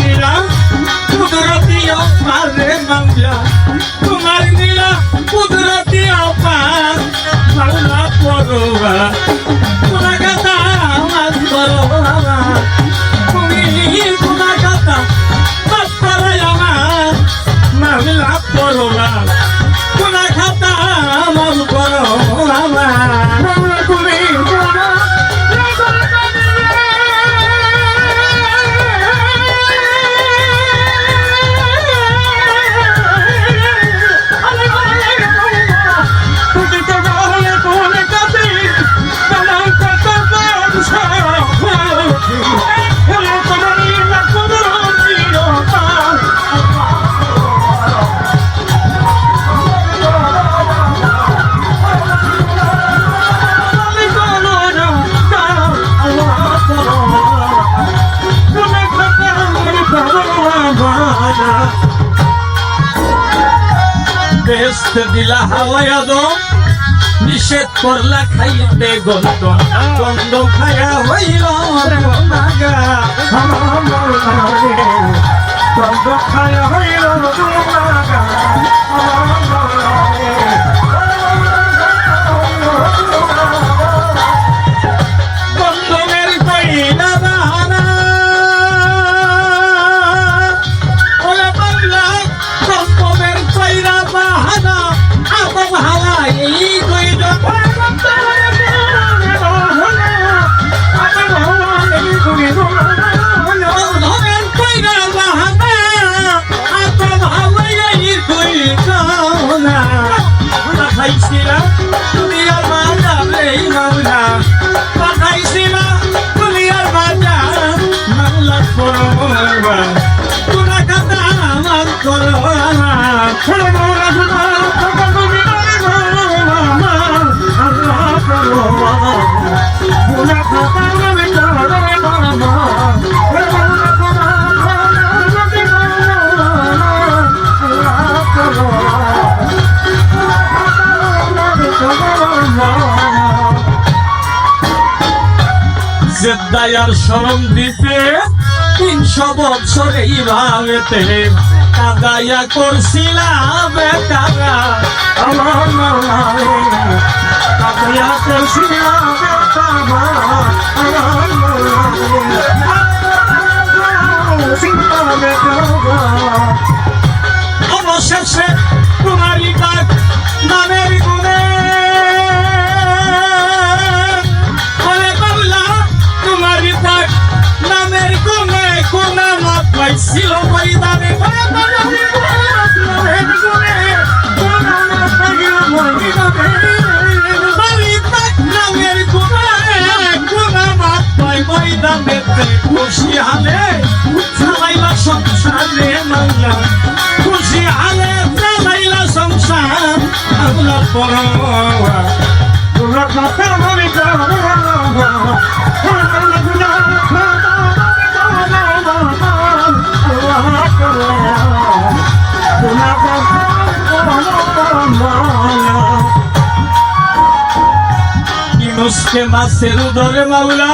নীলা কুদরতি মারে মামলা দিলা হাওয়া দো নিষেধ করলা খাইতে গন্ত গন্ধ খায়া হইল নাগা খায়া হইল খাইছিলা তুমি আর মালা রে মাওলা পাঠাইছিলা, তুমি আর বাজা মামলা করবা তোরা কথা আমার করবা জেদ্দায়ার সরম দিতে তিনশো বছর এইভাবেতে কাদাইয়া করছিলাম কাদাইয়া করছিলাম অবশেষে তোমারই ময়দানেতে খুশি হালে চালাইলা সংসারে মাংলা খুশি হালে চালাইলা সংসার আল্লাহ পরোয়া। মনে ইনুসকে মাছের উদরে মাওলা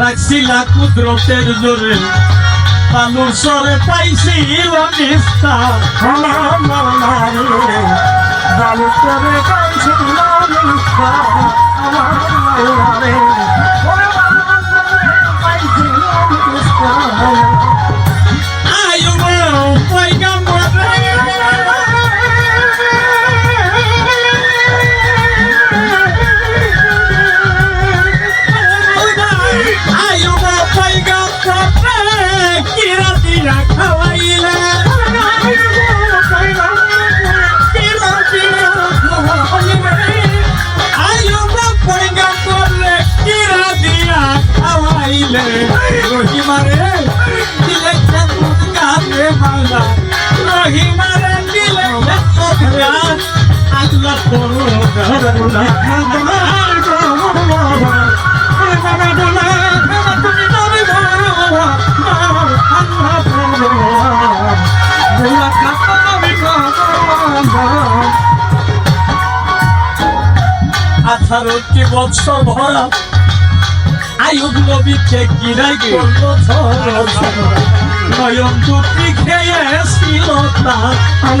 রাখছিলা কুদরতের জোরে। বালুর সরে পাইছি নিস্তা বালুর সরে পাইছি নিস্তা আঠারোটি বছর ভরা আয়ুব নবীকে কিরাই করল। নয়ন দুটি খেয়েছিল তার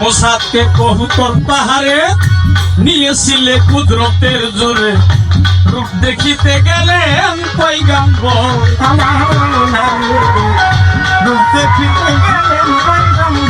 মোসাদকে কহুতর পাহাড়ে নিয়েছিলে কুদরতের জোরে। রূপ দেখিতে গেলেন পৈগাম্বর রূপ দেখিতে গেলেন কিঞ্চিত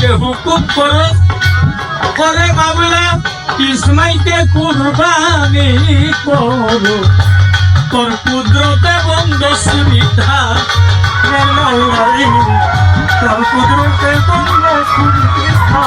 ইব্রাহিমকে হুকুম করো। করে বাবলা কৃষ্ণাইকে কুরবানি করো। তোর কুদরতে বন্ধ সুবিধা তোর কুদরতে বন্ধ সুবিধা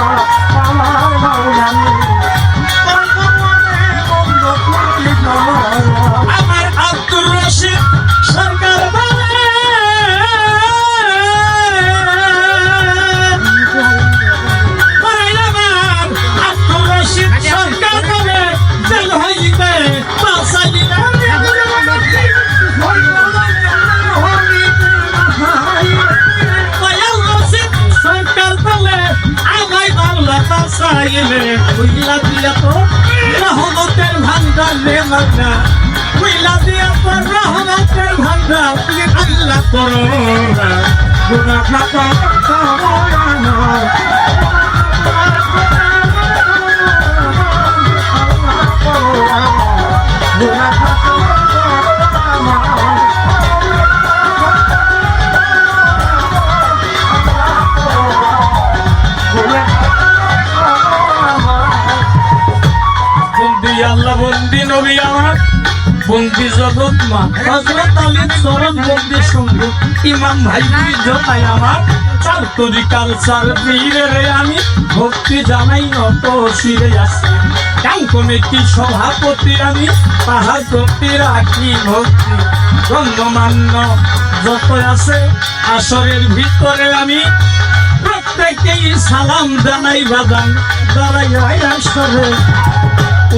দিয়া তো রহমতের ভান্ডার রে মাগনা। কইলা দিয়া তো রহমতের ভান্ডার আল্লাহ করো গুনা খাতা বন্দি আল্লাহ বন্দি নবী আমার। বন্দি জগৎ মা। হজরত আলীর চরণ বন্দি সঙ্গে ইমাম ভাই জনাই আমার। চার তরিকার চার পীরে আমি। ভক্তি জানাই নত শিরে আসি। কমিটি সভাপতি আমি। তাহার প্রতি রাখি ভক্তি। গণ্যমান্য যত আছে আসরের ভিতরে আমি। প্রত্যেকেই সালাম জানাই বাদান দাঁড়াই আসরে।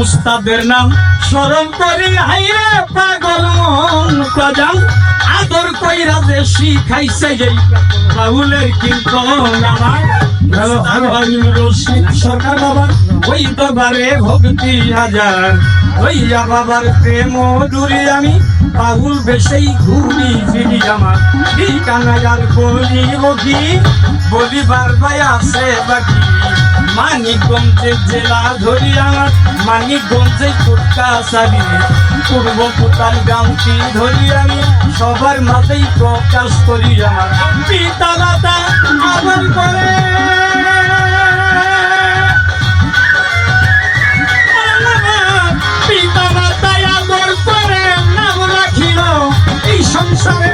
উস্তাদের নাম স্মরণ করি, হাইরে পাগল মন কজাল আদর কইরা যে শিখাইছে যেই বাউলের কীর্তন আমার। সরকার বাবা ওই তো বারে ভক্তি হাজার। ওইয়া বাবার প্রেম দূরে আমি। পাহুল বেশেই ঘুরি ফিরি আমার। ঠিকানা আর বলি রোগী বলিবার ভাই আছে বাকি। মানিকগঞ্জের জেলা ধরি আমার মানিকগঞ্জে কুটকা সারি। পূর্ব কোতাল গামটি ধরি আমি সবার মাঝেই প্রকাশ করি আমার পিতা মাতা আমার করে। পিতা মাতায় আদর করে, নাম রাখিল এই সংসারে।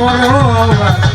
নাম